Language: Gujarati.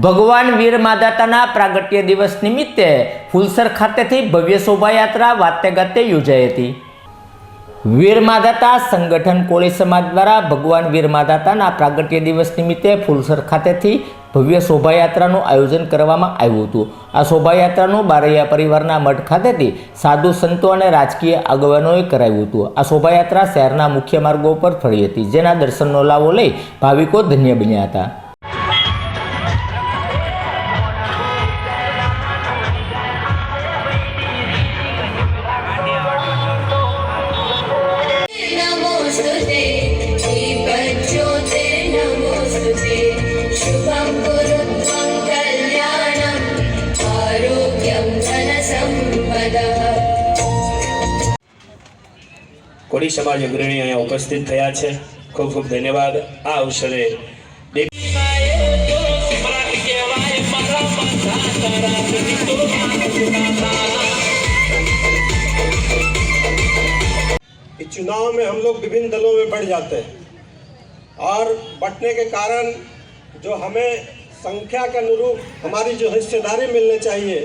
ભગવાન વીર માદાતાના પ્રાગટ્ય દિવસ નિમિત્તે ફુલસર ખાતેથી ભવ્ય શોભાયાત્રા વાતે ગાતે યોજાઈ હતી. વીર માદાતા સંગઠન કોળી સમાજ દ્વારા ભગવાન વીર માદાતાના પ્રાગટ્ય દિવસ નિમિત્તે ફુલસર ખાતેથી ભવ્ય શોભાયાત્રાનું આયોજન કરવામાં આવ્યું હતું. આ શોભાયાત્રાનું બારૈયા પરિવારના મઠ ખાતેથી સાધુ સંતો અને રાજકીય આગેવાનોએ કરાવ્યું હતું. આ શોભાયાત્રા શહેરના મુખ્ય માર્ગો પર ફરી હતી, જેના દર્શનનો લાવો લઈ ભાવિકો ધન્ય બન્યા હતા. કોળી સમાજ અગ્રણી અહીંયા ઉપસ્થિત થયા છે ખૂબ ખૂબ ધન્યવાદ આ અવસરે कि चुनाव में हम लोग विभिन्न दलों में बढ़ जाते हैं और बढ़ने के कारण जो हमें संख्या के अनुरूप हमारी जो हिस्सेदारी मिलनी चाहिए